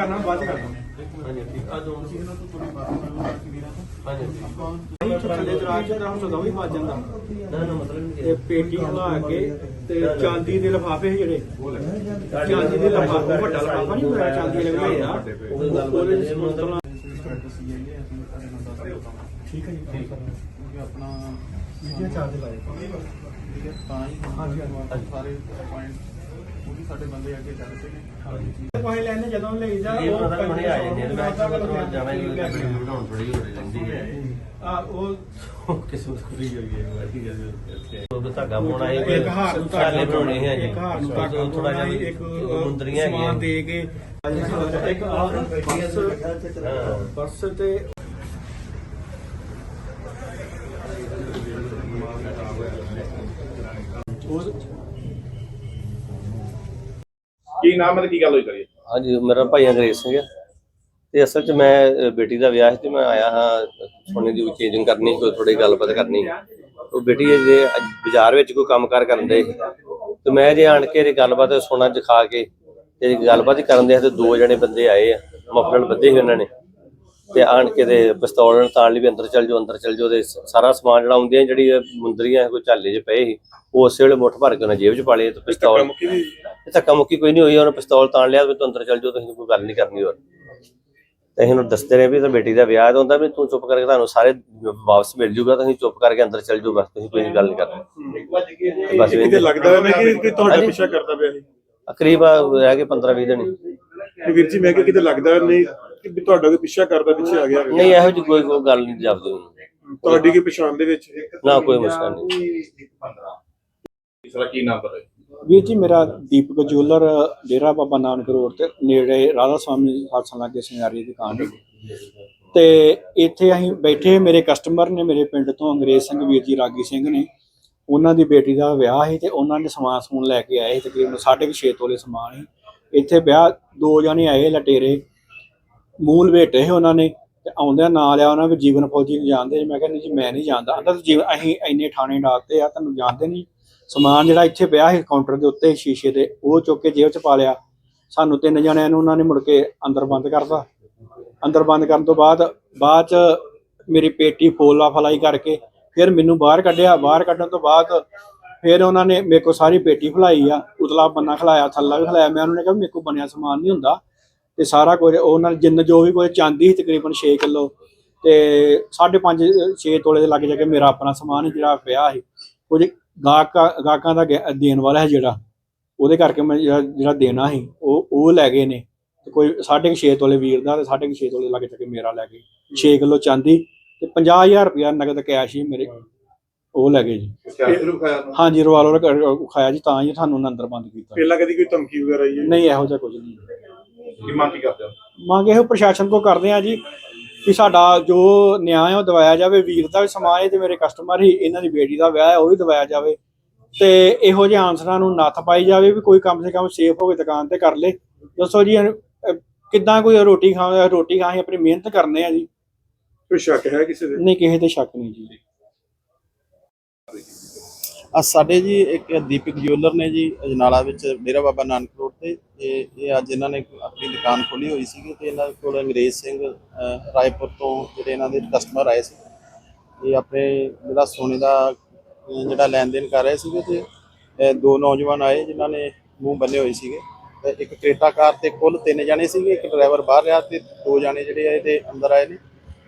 ਬਾਅਦ ਚ ਗੱਲ ਕਰਨਾ ਬਾਅਦ ਚ ਕਰਨਾ ਹਾਂਜੀ ਠੀਕ ਆ ਦੋ ਹਾਂਜੀ। ਨਹੀਂ ਥੱਲੇ ਦਰਾਜ ਚ ਰਾਮ ਸਦਾ ਵੀ ਵੱਜ ਜਾਂਦਾ। ਨਾ ਨਾ ਮਤਲਬ ਨਹੀਂ ਤੇ ਪੇਟੀ ਹਲਾ ਕੇ ਤੇ ਚਾਂਦੀ ਦੇ ਲਿਫਾਫੇ ਜਿਹੜੇ। ਚਾਂਦੀ ਦੇ ਲਿਫਾਫੇ ਵੱਡਾ ਲਿਫਾਫਾ ਨਹੀਂ ਹੋਇਆ ਚਾਂਦੀ ਦੇ। ਲਿਫਾਫੇ ਬਾਤ ਉਹਦੇ ਹੈ ਮਤਲਬ ਠੀਕ ਹੈ ਜੀ। ਠੀਕ ਹੈ। ਆਪਣਾ ਇਹ ਚਾਰਜ ਲਾਏ। ਠੀਕ ਹੈ। ਤਾਂ ਹੀ ਸਾਰੇ ਪੁਆਇੰਟ ਉਹ ਵੀ ਸਾਡੇ ਬੰਦੇ ਅੱਗੇ ਚੱਲ ਪਏ ਨੇ। ਪਾਣੀ ਲੈਣੇ ਜਦੋਂ ਲਈਦਾ ਇਹ ਪਤਾ ਨਹੀਂ ਹੁਣੇ ਆ ਜਾਂਦੇ ਨੇ ਮੈਂ ਉਹ ਤਾਂ ਜਾਣਾ ਹੀ ਬਣਾਉਣ ਥੋੜੀ ਹੋ ਜਾਂਦੀ ਹੈ। ਆ ਉਹ ਕਿਸਮਤ ਖੁੱਲੀ ਹੋਈ ਹੈ ਵਾਹੀ ਗੱਲ ਉਹ ਧਾਗਾ ਪਾਉਣਾ ਹੈ ਇੱਕ ਹਾਰ ਨੂੰ ਸਾਲੇ ਬਣਾਉਣੇ ਹੈ ਜੀ ਇੱਕ ਹਾਰ ਨੂੰ ਧਾਗਾ ਥੋੜਾ ਜਿਹਾ ਇੱਕ ਮੁੰਦਰੀਆਂ ਸਮਾਨ ਦੇ ਕੇ। ਇੱਕ ਆ ਪਰਸ ਤੇ ਉਸ ਕੀ ਨਾਮ ਹੈ ਤੇ ਕੀ ਗੱਲ ਹੋਈ ਕਰੀਏ ਹਾਂਜੀ ਮੇਰਾ ਭਾਈ ਅੰਗਰੇਜ਼ ਸਿੰਘ ਹੈ। ਤੇ ਅਸਲ 'ਚ ਮੈਂ ਅ, ਬੇਟੀ ਦਾ ਵਿਆਹ ਸੀ ਤੇ ਮੈਂ ਆਇਆ ਹਾਂ ਸੋਨੇ ਦੀ ਚੇਂਜਿੰਗ ਕਰਨੀ ਕੋਈ ਥੋੜੀ ਗੱਲਬਾਤ ਕਰਨੀ। ਉਹ ਬੇਟੀ ਜੇ ਅੱਜ ਬਾਜ਼ਾਰ ਵਿੱਚ ਕੋਈ ਕੰਮਕਾਰ ਕਰਨ ਦੇ। ਤੇ ਮੈਂ ਜੇ ਆਣ ਕੇ ਇਹ ਗੱਲਬਾਤ ਸੋਨਾ ਦਿਖਾ ਕੇ ਤੇ ਗੱਲਬਾਤ ਕਰਨ ਦੇ ਤੇ ਦੋ ਜਣੇ ਬੰਦੇ ਆਏ ਆ। ਮਫਲਨ ਬੱਧੇ ਸੀ ਉਹਨਾਂ ਨੇ। ਤੇ ਆਣ ਕੇ ਤੇ ਪਿਸਤੌਲ ਤਾਣ ਲਈ ਵੀ ਅੰਦਰ ਚੱਲ ਜਾਓ ਅੰਦਰ ਚੱਲ ਜਾਓ ਤੇ ਸਾਰਾ ਸਮਾਨ ਜਿਹੜਾ ਆਉਂਦੀਆਂ ਜਿਹੜੀ ਮੁੰਦਰੀਆਂ ਕੋਈ ਝਾਲੇ 'ਚ ਪਏ ਸੀ ਉਹ ਉਸੇ ਵੇਲੇ ਮੁੱਠ ਭਰ ਕੇ ਉਹਨਾਂ ਜੇਬ 'ਚ ਪਾ ਲਏ ਤੇ ਪਿਸਤੌਲ। ਧੱਕਾ ਮੁੱਕੀ ਕੋਈ ਨਹੀਂ ਹੋਈ ਉਹਨੇ ਪਿਸਤੌਲ ਤਾਣ ਲਿਆ ਤੂੰ ਅੰਦਰ ਚੱਲ ਜਾਓ ਤੁਸੀਂ ਕੋਈ ਗੱਲ ਨਹੀਂ ਕਰਨੀ ਹੋਰ। ਤੇ ਅਸੀਂ ਉਹਨੂੰ ਦੱਸਦੇ ਰਹੇ ਵੀ ਤਾਂ ਬੇਟੀ ਦਾ ਵਿਆਹ ਹੁੰਦਾ ਵੀ ਤੂੰ ਚੁੱਪ ਕਰਕੇ ਤੁਹਾਨੂੰ ਸਾਰੇ ਵਾਪਸ ਮਿਲ ਜੂਗਾ ਤੁਸੀਂ ਚੁੱਪ ਕਰਕੇ ਅੰਦਰ ਚੱਲ ਜਾਓ ਬਸ ਤੁਸੀਂ ਕੋਈ ਗੱਲ ਨਹੀਂ ਕਰਨੀ। ਬਸ ਇਹ ਲੱਗਦਾ ਹੈ ਕਿ ਤੁਹਾਡਾ। ਪਿੱਛਾ ਕਰਦਾ ਪਿਆ ਸੀ। ਕਰੀਬ ਰਹਿ ਗਏ 15 20 ਦਿਨ ਵੀਰ ਜੀ ਮੈਂ ਕਿ ਕਿਤੇ ਲੱਗਦਾ ਨਹੀਂ ਕਿ ਵੀ ਤੁਹਾਡਾ ਕੋਈ ਪਿੱਛਾ ਕਰਦਾ ਪਿੱਛੇ ਆ ਗਿਆ ਨਹੀਂ ਇਹੋ ਜਿਹੀ ਕੋਈ ਕੋਈ ਗੱਲ ਨਹੀਂ ਜਾਪਦੀ ਮੈਨੂੰ ਤੁਹਾਡੀ ਕੀ ਪਛਾਣ ਦੇ ਵਿੱਚ? ਨਾ ਕੋਈ ਮੁਸ਼ਕਲ ਨਹੀਂ। ਇਸਰਾ ਕੀ ਨਾਮ ਹੈ ਵੀਰ ਜੀ ਮੇਰਾ ਦੀਪਕ ਜੁਐਲਰ ਡੇਰਾ ਬਾਬਾ ਨਾਨਕ ਰੋਡ ਤੇ ਨੇੜੇ ਰਾਧਾ ਸਵਾਮੀ ਹਾਸਨ ਲਾਗੇ ਸਿੰਗਾਰੀ ਦੀ ਦੁਕਾਨ ਹੈ। ਤੇ ਇੱਥੇ ਅਸੀਂ ਬੈਠੇ ਮੇਰੇ ਕਸਟਮਰ ਨੇ ਮੇਰੇ ਪਿੰਡ ਤੋਂ ਅੰਗਰੇਜ਼ ਸਿੰਘ ਵੀਰ ਜੀ ਰਾਗੀ ਸਿੰਘ ਨੇ। ਉਹਨਾਂ ਦੀ ਬੇਟੀ ਦਾ ਵਿਆਹ ਸੀ ਤੇ ਉਹਨਾਂ ਨੇ ਸਮਾਨ ਸਮੂਨ ਲੈ ਕੇ ਆਏ ਸੀ ਤਕਰੀਬਨ 6.5 ਤੋਲੇ ਸਮਾਨ ਸੀ। ਇੱਥੇ ਵਿਆਹ ਦੋ ਜਣੇ ਆਏ ਲਟੇਰੇ ਮੂਲ ਬੇਟੇ ਸੀ ਉਹਨਾਂ ਨੇ ਤੇ ਆਉਂਦਿਆਂ ਨਾਲ ਲਿਆ ਉਹਨਾਂ ਵੀ ਜੀਵਨ ਫੌਜੀ ਨੂੰ ਜਾਣਦੇ ਮੈਂ ਕਹਿੰਦਾ ਜੀ, ਮੈਂ ਨਹੀਂ ਜਾਣਦਾ। ਅੰਦਰ ਜੀਵਨ, ਅਸੀਂ ਇੰਨੇ ਥਾਣੇ ਡਾਕਤੇ ਆ, ਤੁਹਾਨੂੰ ਜਾਣਦੇ ਨਹੀਂ। ਸਮਾਨ ਜਿਹੜਾ ਇੱਥੇ ਪਿਆ ਸੀ ਕਾਊਂਟਰ ਦੇ ਉੱਤੇ ਸ਼ੀਸ਼ੇ ਦੇ, ਉਹ ਚੁੱਕ ਕੇ ਜੇਬ 'ਚ ਪਾ ਲਿਆ। ਸਾਨੂੰ ਤਿੰਨ ਜਣਿਆਂ ਨੂੰ ਉਹਨਾਂ ਨੇ ਮੁੜ ਕੇ ਅੰਦਰ ਬੰਦ ਕਰਤਾ। ਅੰਦਰ ਬੰਦ ਕਰਨ ਤੋਂ ਬਾਅਦ ਬਾਅਦ 'ਚ ਮੇਰੀ ਪੇਟੀ ਫੋਲਾ ਫਲਾਈ ਕਰਕੇ ਫਿਰ ਮੈਨੂੰ ਬਾਹਰ ਕੱਢਿਆ। ਬਾਹਰ ਕੱਢਣ ਤੋਂ ਬਾਅਦ ਫਿਰ ਉਹਨਾਂ ਨੇ ਮੇਰੇ ਕੋਲ ਸਾਰੀ ਪੇਟੀ ਖਲਾਈ ਆ। ਉਤਲਾ ਬੰਨਾ ਖਲਾਇਆ, ਥੱਲਾ ਵੀ ਖਲਾਇਆ। ਮੈਂ ਉਹਨਾਂ ਨੇ ਕਿਹਾ, ਮੇਰੇ ਕੋਲ ਬਣਿਆ ਸਮਾਨ ਨਹੀਂ ਹੁੰਦਾ। ਤੇ ਸਾਰਾ ਕੁਝ ਉਹਨਾਂ ਨੇ ਜਿੰਨ ਜੋ ਵੀ ਕੋਈ ਚਾਂਦੀ ਸੀ ਤਕਰੀਬਨ 6 ਕਿਲੋ ਤੇ 5.5 6 ਤੋਲੇ ਦੇ ਲੱਗ ਜਾ ਕੇ ਮੇਰਾ ਆਪਣਾ ਸਮਾਨ ਜਿਹੜਾ ਪਿਆ ਸੀ ਕੁਝ ਗਾਹਕਾਂ ਗਾਹਕਾਂ ਦਾ ਦੇਣ ਵਾਲਾ ਹੈ ਜਿਹੜਾ ਉਹਦੇ ਕਰਕੇ ਮੈਂ ਜਿਹੜਾ ਦੇਣਾ ਸੀ ਉਹ ਉਹ ਲੈ ਗਏ ਨੇ ਤੇ ਕੋਈ 6.5 ਤੋਲੇ ਵੀਰ ਦਾ ਤੇ 6.5 ਤੋਲੇ ਲੱਗ ਜਾ ਕੇ ਮੇਰਾ ਲੈ ਗਏ 6 ਕਿਲੋ ਚਾਂਦੀ ਤੇ 50000 ਰੁਪਇਆ ਨਗਦ ਕੈਸ਼ ਹੀ ਮੇਰੇ ਉਹ ਲੈ ਗਏ ਜੀ ਹਾਂਜੀ ਰਿਵਾਲਵਰ ਖਾਇਆ ਜੀ ਤਾਂ ਹੀ ਤੁਹਾਨੂੰ ਉਹਨਾਂ ਅੰਦਰ ਬੰਦ ਕੀਤਾ ਪਹਿਲਾਂ ਕਦੀ ਕੋਈ ਧਮਕੀ ਵਗੈਰਾ ਆਈ ਹੈ ਨਹੀਂ ਇਹੋ ਜਿਹਾ ਕੁਝ ਨਹੀਂ ਕੀ ਮੰਗ ਕੀ ਕਰਦੇ ਹੋ? ਮੰਗ ਇਹੋ ਪ੍ਰਸ਼ਾਸਨ ਕੋ ਕਰਦੇ ਆ ਜੀ ਕਿ ਸਾਡਾ ਜੋ ਨਿਆਂ ਹੈ ਉਹ ਦਵਾਇਆ ਜਾਵੇ ਵੀਰ ਦਾ ਵੀ ਸਮਾਜ ਤੇ ਮੇਰੇ ਕਸਟਮਰ ਹੀ ਇਹਨਾਂ ਦੀ ਬੇਟੀ ਦਾ ਵਿਆਹ ਹੈ ਉਹ ਵੀ ਦਵਾਇਆ ਜਾਵੇ ਤੇ ਇਹੋ ਜਿਹੇ ਆਨਸਰਾਂ ਨੂੰ ਨੱਥ ਪਾਈ ਜਾਵੇ ਵੀ ਕੋਈ ਕਮ ਸੇ ਕਮ ਸੇਫ ਹੋ ਕੇ ਦੁਕਾਨ ਤੇ ਕਰ ਲੇ। ਦੱਸੋ ਜੀ ਕਿੱਦਾਂ ਕੋਈ ਰੋਟੀ ਖਾਵੇ ਰੋਟੀ ਖਾਣੀ ਆਪਣੀ ਮਿਹਨਤ ਕਰਨੇ ਆ ਜੀ? ਕੋਈ ਸ਼ੱਕ ਹੈ ਕਿਸੇ ਦੇ? ਨਹੀਂ ਕਿਸੇ ਤੇ ਸ਼ੱਕ ਨਹੀਂ ਜੀ। ਆ ਸਾਡੇ ਜੀ ਇੱਕ ਦੀਪਕ ਜਿਊਲਰ ਨੇ ਜੀ ਅਜਨਾਲਾ ਵਿੱਚ ਡੇਰਾ ਬਾਬਾ ਨਾਨਕ ਰੋਡ ਤੇ ਇਹ ਇਹ ਅੱਜ ਇਹਨਾਂ ਨੇ ਆਪਣੀ ਦੁਕਾਨ ਖੋਲੀ ਹੋਈ ਸੀਗੀ ਤੇ ਇਹਨਾਂ ਕੋਲ ਅੰਗਰੇਜ਼ ਸਿੰਘ ਰਾਏਪੁਰ ਤੋਂ ਜਿਹੜੇ ਇਹਨਾਂ ਦੇ ਕਸਟਮਰ ਆਏ ਸੀ। ਇਹ ਆਪਣੇ ਜਿਹੜਾ ਸੋਨੇ ਦਾ ਜਿਹੜਾ ਲੈਣ ਦੇਣ ਕਰ ਰਹੇ ਸੀਗੇ ਤੇ ਦੋ ਨੌਜਵਾਨ ਆਏ ਜਿਨ੍ਹਾਂ ਨੇ ਮੂੰਹ ਬੰਨੇ ਹੋਏ ਸੀਗੇ। ਤੇ ਇੱਕ ਕ੍ਰੇਟਾ ਕਾਰ ਤੇ ਕੁੱਲ ਤਿੰਨ ਜਾਣੇ ਸੀਗੇ, ਇੱਕ ਡਰਾਈਵਰ ਬਾਹਰ ਰਿਹਾ ਤੇ ਦੋ ਜਾਣੇ ਜਿਹੜੇ ਆ ਇਹਦੇ ਅੰਦਰ ਆਏ ਨੇ।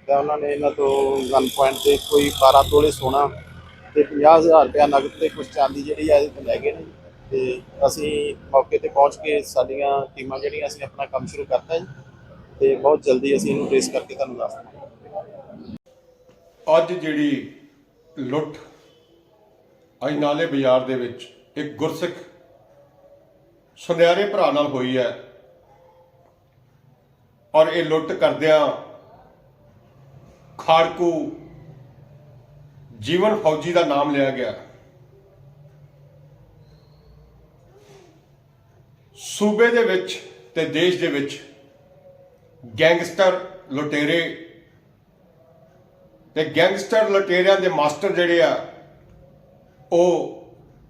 ਤਾਂ ਉਹਨਾਂ ਨੇ ਇਹਨਾਂ ਤੋਂ ਗਨ ਪੁਆਇੰਟ ਤੇ ਕੋਈ 12 ਤੋਲੇ ਸੋਨਾ ਤੇ 50000 ਰੁਪਇਆ ਨਗਦ ਤੇ ਕੁਝ ਚਾਂਦੀ ਜਿਹੜੀ ਆ ਇਹ ਲੈ ਗਏ ਨੇ। ਤੇ ਅਸੀਂ ਮੌਕੇ ਤੇ ਪਹੁੰਚ ਕੇ ਸਾਡੀਆਂ ਟੀਮਾਂ ਜਿਹੜੀਆਂ, ਅਸੀਂ ਆਪਣਾ ਕੰਮ ਸ਼ੁਰੂ ਕਰਤਾ ਜੀ। ਤੇ ਬਹੁਤ ਜਲਦੀ ਅਸੀਂ ਇਹਨੂੰ ਟ੍ਰੇਸ ਕਰਕੇ ਤੁਹਾਨੂੰ ਦੱਸ ਦਾਂਗੇ। ਅੱਜ ਜਿਹੜੀ ਲੁੱਟ ਅਜਨਾਲੇ ਬਾਜ਼ਾਰ ਦੇ ਵਿੱਚ ਇੱਕ ਗੁਰਸਿੱਖ ਸੁਨਿਆਰੇ ਭਰਾ ਨਾਲ ਹੋਈ ਹੈ। ਔਰ ਇਹ ਲੁੱਟ ਕਰਦਿਆਂ ਖਾੜਕੂ ਜੀਵਨ ਫੌਜੀ ਦਾ ਨਾਮ ਲਿਆ ਗਿਆ। ਸੂਬੇ ਦੇ ਵਿੱਚ ਤੇ ਦੇਸ਼ ਦੇ ਵਿੱਚ ਗੈਂਗਸਟਰ ਲੁਟੇਰੇ ਤੇ ਗੈਂਗਸਟਰ ਲੁਟੇਰਿਆਂ ਦੇ ਮਾਸਟਰ ਜਿਹੜੇ ਆ, ਉਹ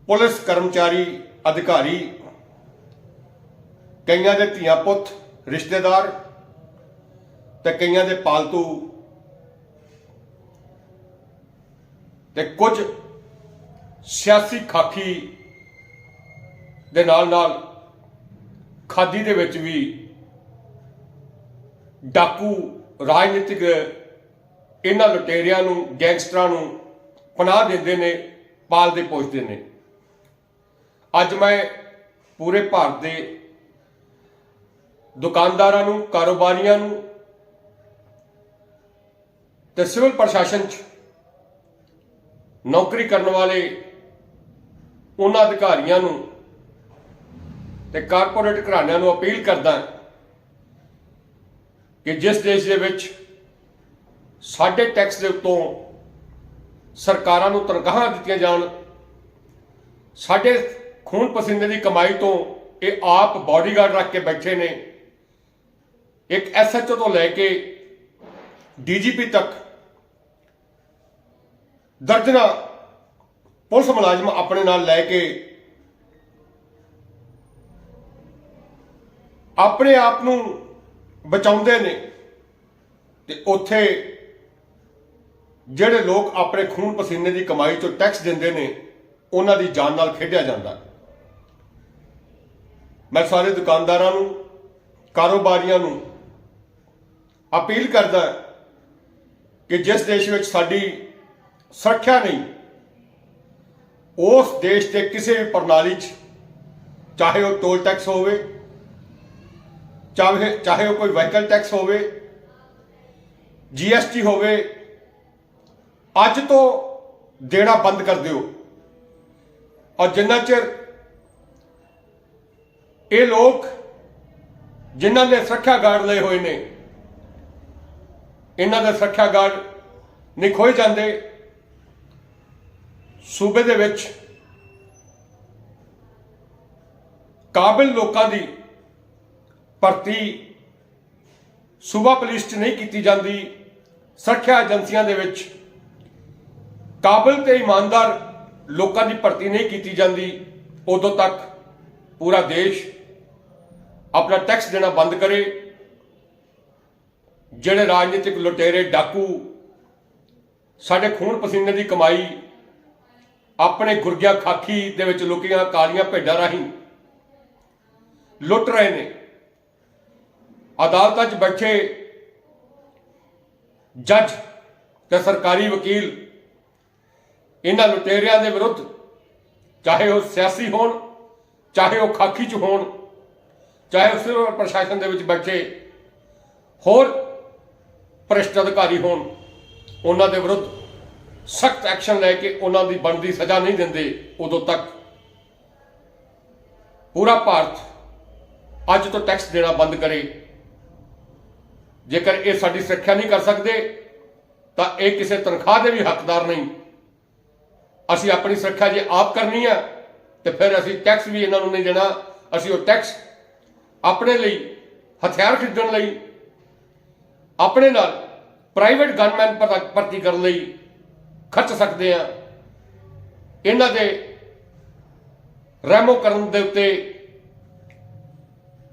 ਪੁਲਿਸ ਕਰਮਚਾਰੀ ਅਧਿਕਾਰੀ, ਕਈਆਂ ਦੇ ਧੀਆਂ ਪੁੱਤ ਰਿਸ਼ਤੇਦਾਰ ਤੇ ਕਈਆਂ ਦੇ ਪਾਲਤੂ ਤੇ ਕੁਝ ਸਿਆਸੀ ਖਾਕੀ ਦੇ ਨਾਲ ਨਾਲ ਖਾਦੀ ਦੇ ਵਿੱਚ ਵੀ ਡਾਕੂ ਰਾਜਨੀਤਿਕ ਇਹਨਾਂ ਲੁਟੇਰਿਆਂ ਨੂੰ, ਗੈਂਗਸਟਰਾਂ ਨੂੰ ਪਨਾਹ ਦਿੰਦੇ ਨੇ ਪਾਲਦੇ ਪੋਸ਼ਦੇ ਨੇ। ਅੱਜ ਮੈਂ ਪੂਰੇ ਭਾਰਤ ਦੇ ਦੁਕਾਨਦਾਰਾਂ ਨੂੰ, ਕਾਰੋਬਾਰੀਆਂ ਨੂੰ ਤੇ ਸਿਵਲ ਪ੍ਰਸ਼ਾਸਨ 'ਚ ਨੌਕਰੀ ਕਰਨ ਵਾਲੇ ਉਹਨਾਂ ਅਧਿਕਾਰੀਆਂ ਨੂੰ ਤੇ ਕਾਰਪੋਰੇਟ ਘਰਾਣਿਆਂ ਨੂੰ ਅਪੀਲ ਕਰਦਾ ਕਿ ਜਿਸ ਦੇਸ਼ ਦੇ ਵਿੱਚ ਸਾਡੇ ਟੈਕਸ ਦੇ ਉੱਤੋਂ ਸਰਕਾਰਾਂ ਨੂੰ ਤਨਖਾਹਾਂ ਦਿੱਤੀਆਂ ਜਾਣ, ਸਾਡੇ ਖੂਨ ਪਸੀਨੇ ਦੀ ਕਮਾਈ ਤੋਂ ਇਹ ਆਪ ਬਾਡੀਗਾਰਡ ਰੱਖ ਕੇ ਬੈਠੇ ਨੇ, ਇੱਕ ਐਸਐਚਓ ਤੋਂ ਲੈ ਕੇ ਡੀਜੀਪੀ ਤੱਕ ਦਰਜਨਾ ਪੁਲਿਸ ਮੁਲਾਜ਼ਮ ਆਪਣੇ ਨਾਲ ਲੈ ਕੇ ਆਪਣੇ ਆਪ ਨੂੰ ਬਚਾਉਂਦੇ ਨੇ ਤੇ ਉੱਥੇ ਜਿਹੜੇ ਲੋਕ ਆਪਣੇ ਖੂਨ ਪਸੀਨੇ ਦੀ ਕਮਾਈ 'ਚੋਂ ਟੈਕਸ ਦਿੰਦੇ ਨੇ, ਉਹਨਾਂ ਦੀ ਜਾਨ ਨਾਲ ਖੇਡਿਆ ਜਾਂਦਾ। ਮੈਂ ਸਾਰੇ ਦੁਕਾਨਦਾਰਾਂ ਨੂੰ, ਕਾਰੋਬਾਰੀਆਂ ਨੂੰ ਅਪੀਲ ਕਰਦਾ ਕਿ ਜਿਸ ਦੇਸ਼ ਵਿੱਚ ਸਾਡੀ ਸੁਰੱਖਿਆ ਨਹੀਂ। ਉਸ ਦੇਸ਼ ਦੇ ਕਿਸੇ ਵੀ ਪ੍ਰਣਾਲੀ 'ਚ, ਚਾਹੇ ਉਹ ਟੋਲ ਟੈਕਸ ਹੋਵੇ, ਚਾਹੇ ਚਾਹੇ ਉਹ ਕੋਈ ਵਹੀਕਲ ਟੈਕਸ ਹੋਵੇ ਜੀਐਸਟੀ ਹੋਵੇ, ਅੱਜ ਤੋਂ ਦੇਣਾ ਬੰਦ ਕਰ ਦਿਓ। ਔਰ ਜਿੰਨਾ ਚਿਰ ਇਹ ਲੋਕ ਜਿਨ੍ਹਾਂ ਨੇ ਸੁਰੱਖਿਆ ਗਾਰਡ ਲਏ ਹੋਏ ਨੇ, ਇਹਨਾਂ ਦੇ ਸੁਰੱਖਿਆ ਗਾਰਡ ਨਹੀਂ ਖੋਏ ਜਾਂਦੇ ਸੂਬੇ ਦੇ ਵਿੱਚ ਕਾਬਿਲ ਲੋਕਾਂ ਦੀ ਭਰਤੀ ਸੂਬਾ ਪੁਲਿਸ 'ਚ ਨਹੀਂ ਕੀਤੀ ਜਾਂਦੀ, ਸੁਰੱਖਿਆ ਏਜੰਸੀਆਂ ਦੇ ਵਿੱਚ ਕਾਬਿਲ ਤੇ ਇਮਾਨਦਾਰ ਲੋਕਾਂ ਦੀ ਭਰਤੀ ਨਹੀਂ ਕੀਤੀ ਜਾਂਦੀ, ਉਦੋਂ ਤੱਕ ਪੂਰਾ ਦੇਸ਼ ਆਪਣਾ ਟੈਕਸ ਦੇਣਾ ਬੰਦ ਕਰੇ। ਜਿਹੜੇ ਰਾਜਨੀਤਿਕ ਲੁਟੇਰੇ ਡਾਕੂ ਸਾਡੇ ਖੂਨ ਪਸੀਨੇ ਦੀ ਕਮਾਈ ਆਪਣੇ ਗੁਰਗਿਆ ਖਾਕੀ ਦੇ ਵਿੱਚ ਲੁਕੀਆਂ ਕਾਲੀਆਂ ਭੇਡਾਂ ਰਾਹੀਂ ਲੁੱਟ ਰਹੇ ਨੇ। ਅਦਾਲਤਾਂ 'ਚ ਬੈਠੇ ਜੱਜ ਤੇ ਸਰਕਾਰੀ ਵਕੀਲ ਇਹਨਾਂ ਲੁਟੇਰਿਆਂ ਦੇ ਵਿਰੁੱਧ, ਚਾਹੇ ਉਹ ਸਿਆਸੀ ਹੋਣ, ਚਾਹੇ ਉਹ ਖਾਕੀ 'ਚ ਹੋਣ, ਚਾਹੇ ਉਹ ਸਿਵਲ ਪ੍ਰਸ਼ਾਸਨ ਦੇ ਵਿੱਚ ਬੈਠੇ ਹੋਰ ਭ੍ਰਿਸ਼ਟ ਅਧਿਕਾਰੀ ਹੋਣ, ਉਹਨਾਂ ਦੇ ਵਿਰੁੱਧ ਸਖਤ ਐਕਸ਼ਨ ਲੈ ਕੇ ਉਹਨਾਂ ਦੀ ਬਣਦੀ ਸਜ਼ਾ ਨਹੀਂ ਦਿੰਦੇ, ਉਦੋਂ ਤੱਕ ਪੂਰਾ ਭਾਰਤ ਅੱਜ ਤੋਂ ਟੈਕਸ ਦੇਣਾ ਬੰਦ ਕਰੇ। ਜੇਕਰ ਇਹ ਸਾਡੀ ਸੁਰੱਖਿਆ ਨਹੀਂ ਕਰ ਸਕਦੇ, ਤਾਂ ਇਹ ਕਿਸੇ ਤਨਖਾਹ ਦੇ ਵੀ ਹੱਕਦਾਰ ਨਹੀਂ। ਅਸੀਂ ਆਪਣੀ ਸੁਰੱਖਿਆ ਜੇ ਆਪ ਕਰਨੀ ਆ, ਤੇ ਫਿਰ ਅਸੀਂ ਟੈਕਸ ਵੀ ਇਹਨਾਂ ਨੂੰ ਨਹੀਂ ਦੇਣਾ। ਅਸੀਂ ਉਹ ਟੈਕਸ ਆਪਣੇ ਲਈ, ਹਥਿਆਰ ਖਰੀਦਣ ਲਈ, ਆਪਣੇ ਨਾਲ ਪ੍ਰਾਈਵੇਟ ਗਨਮੈਨ ਭਰਤੀ ਕਰਨ ਲਈ ਖਰਚ ਸਕਦੇ ਆ। ਇਹਨਾਂ ਦੇ ਰਹਿਮੋ ਕਰਨ ਦੇ ਉੱਤੇ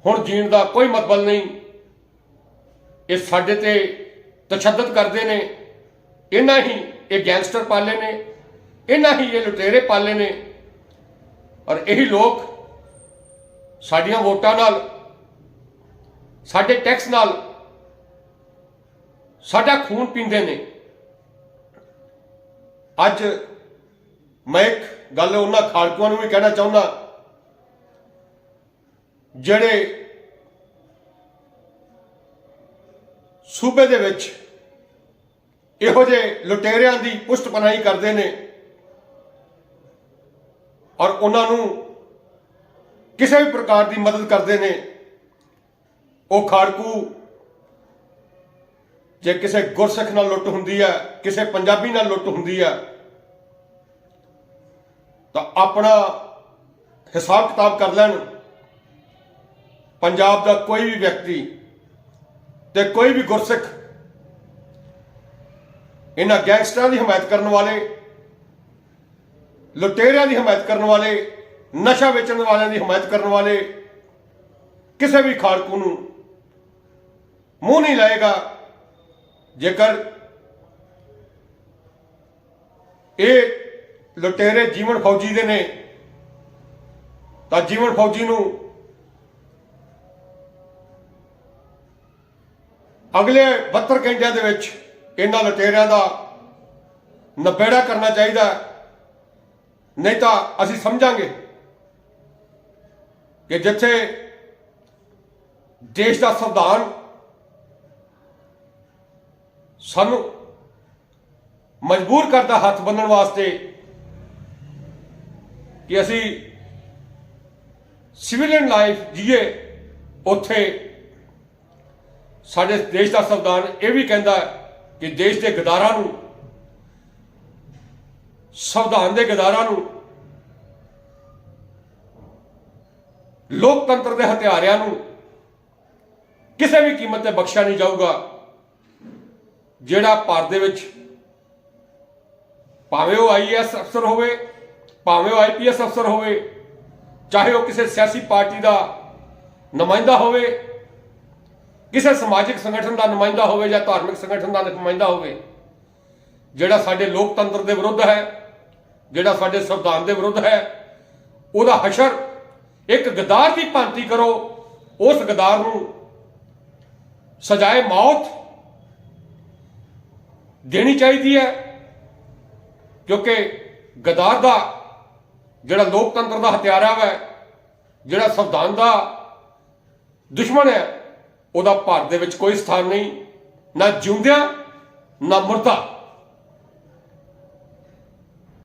ਹੁਣ ਜੀਣ ਦਾ ਕੋਈ ਮਤਲਬ ਨਹੀਂ। ਇਹ ਸਾਡੇ ਤੇ ਤਸ਼ੱਦਦ ਕਰਦੇ ਨੇ। ਇਹਨਾਂ ਹੀ ਇਹ ਗੈਂਗਸਟਰ ਪਾਲੇ ਨੇ। ਇਹਨਾਂ ਹੀ ਇਹ ਲੁਟੇਰੇ ਪਾਲੇ ਨੇ। ਔਰ ਇਹੀ ਲੋਕ ਸਾਡੀਆਂ ਵੋਟਾਂ ਨਾਲ, ਸਾਡੇ ਟੈਕਸ ਨਾਲ ਸਾਡਾ ਖੂਨ ਪੀਂਦੇ ਨੇ। ਅੱਜ ਮੈਂ ਇੱਕ ਗੱਲ ਉਹਨਾਂ ਖਾਲਕੂਆਂ ਨੂੰ ਵੀ ਕਹਿਣਾ ਚਾਹੁੰਦਾ, ਜਿਹੜੇ ਸੂਬੇ ਦੇ ਵਿੱਚ ਇਹੋ ਜਿਹੇ ਲੁਟੇਰਿਆਂ ਦੀ ਪੁਸ਼ਟ ਪਨਾਹੀ ਕਰਦੇ ਨੇ ਔਰ ਉਹਨਾਂ ਨੂੰ ਕਿਸੇ ਵੀ ਪ੍ਰਕਾਰ ਦੀ ਮਦਦ ਕਰਦੇ ਨੇ, ਉਹ ਖਾੜਕੂ ਜੇ ਕਿਸੇ ਗੁਰਸਿੱਖ ਨਾਲ ਲੁੱਟ ਹੁੰਦੀ ਹੈ ਕਿਸੇ ਪੰਜਾਬੀ ਨਾਲ ਲੁੱਟ ਹੁੰਦੀ ਹੈ ਤਾਂ ਆਪਣਾ ਹਿਸਾਬ ਕਿਤਾਬ ਕਰ ਲੈਣ। ਪੰਜਾਬ ਦਾ ਕੋਈ ਵੀ ਵਿਅਕਤੀ ਤੇ ਕੋਈ ਵੀ ਗੁਰਸਿੱਖ ਇਹਨਾਂ ਗੈਂਗਸਟਰਾਂ ਦੀ ਹਮਾਇਤ ਕਰਨ ਵਾਲੇ, ਲੁਟੇਰਿਆਂ ਦੀ ਹਮਾਇਤ ਕਰਨ ਵਾਲੇ, ਨਸ਼ਾ ਵੇਚਣ ਵਾਲਿਆਂ ਦੀ ਹਮਾਇਤ ਕਰਨ ਵਾਲੇ ਕਿਸੇ ਵੀ ਖਾੜਕੂ ਨੂੰ ਮੂੰਹ ਨਹੀਂ ਲਾਏਗਾ। ਜੇਕਰ ਇਹ ਲੁਟੇਰੇ ਜੀਵਨ ਫੌਜੀ ਦੇ ਨੇ, ਤਾਂ ਜੀਵਨ ਫੌਜੀ ਨੂੰ ਅਗਲੇ 72 ਘੰਟਿਆਂ ਦੇ ਵਿੱਚ ਇਹਨਾਂ ਲੁਟੇਰਿਆਂ ਦਾ ਨਬੇੜਾ ਕਰਨਾ ਚਾਹੀਦਾ ਨਹੀਂ ਤਾਂ ਅਸੀਂ ਸਮਝਾਂਗੇ ਕਿ ਜਿੱਥੇ ਦੇਸ਼ ਦਾ ਸੰਵਿਧਾਨ ਸਾਨੂੰ ਮਜਬੂਰ ਕਰਦਾ ਹੱਥ ਬੰਨਣ ਵਾਸਤੇ ਕਿ ਅਸੀਂ ਸਿਵਿਲੀਅਨ ਲਾਈਫ ਜੀਏ, ਉੱਥੇ ਸਾਡੇ ਦੇਸ਼ ਦਾ ਸੰਵਿਧਾਨ ਇਹ ਵੀ ਕਹਿੰਦਾ ਕਿ ਦੇਸ਼ ਦੇ ਗਦਾਰਾਂ ਨੂੰ, ਸੰਵਿਧਾਨ ਦੇ ਗਦਾਰਾਂ ਨੂੰ, ਲੋਕਤੰਤਰ ਦੇ ਹਥਿਆਰਿਆਂ ਨੂੰ ਕਿਸੇ ਵੀ ਕੀਮਤ ਤੇ ਬਖਸ਼ਿਆ ਨਹੀਂ ਜਾਊਗਾ। ਜਿਹੜਾ ਭਾਰਤ ਦੇ ਵਿੱਚ ਭਾਵੇਂ ਉਹ ਆਈਐਸ ਅਫਸਰ ਹੋਵੇ, ਭਾਵੇਂ ਉਹ ਆਈਪੀਐਸ ਅਫਸਰ ਹੋਵੇ, ਚਾਹੇ ਉਹ ਕਿਸੇ ਸਿਆਸੀ ਪਾਰਟੀ ਦਾ ਨੁਮਾਇੰਦਾ ਹੋਵੇ, ਕਿਸੇ ਸਮਾਜਿਕ ਸੰਗਠਨ ਦਾ ਨੁਮਾਇੰਦਾ ਹੋਵੇ ਜਾਂ ਧਾਰਮਿਕ ਸੰਗਠਨ ਦਾ ਨੁਮਾਇੰਦਾ ਹੋਵੇ, ਜਿਹੜਾ ਸਾਡੇ ਲੋਕਤੰਤਰ ਦੇ ਵਿਰੁੱਧ ਹੈ, ਜਿਹੜਾ ਸਾਡੇ ਸੰਵਿਧਾਨ ਦੇ ਵਿਰੁੱਧ ਹੈ, ਉਹਦਾ ਹਸ਼ਰ ਇੱਕ ਗਦਾਰ ਦੀ ਭਾਂਤੀ ਕਰੋ, ਉਸ ਗਦਾਰ ਨੂੰ ਸਜ਼ਾਏ ਮੌਤ ਦੇਣੀ ਚਾਹੀਦੀ ਹੈ, ਕਿਉਂਕਿ ਗਦਾਰ ਦਾ ਜਿਹੜਾ ਲੋਕਤੰਤਰ ਦਾ ਹਥਿਆਰਾ ਹੈ ਜਿਹੜਾ ਸੰਵਿਧਾਨ ਦਾ ਦੁਸ਼ਮਣ ਹੈ, ਉਹਦਾ ਭਾਰਤ ਦੇ ਵਿੱਚ ਕੋਈ ਸਥਾਨ ਨਹੀਂ, ਨਾ ਜਿਉਂਦਿਆਂ, ਨਾ ਮਰਦਾ।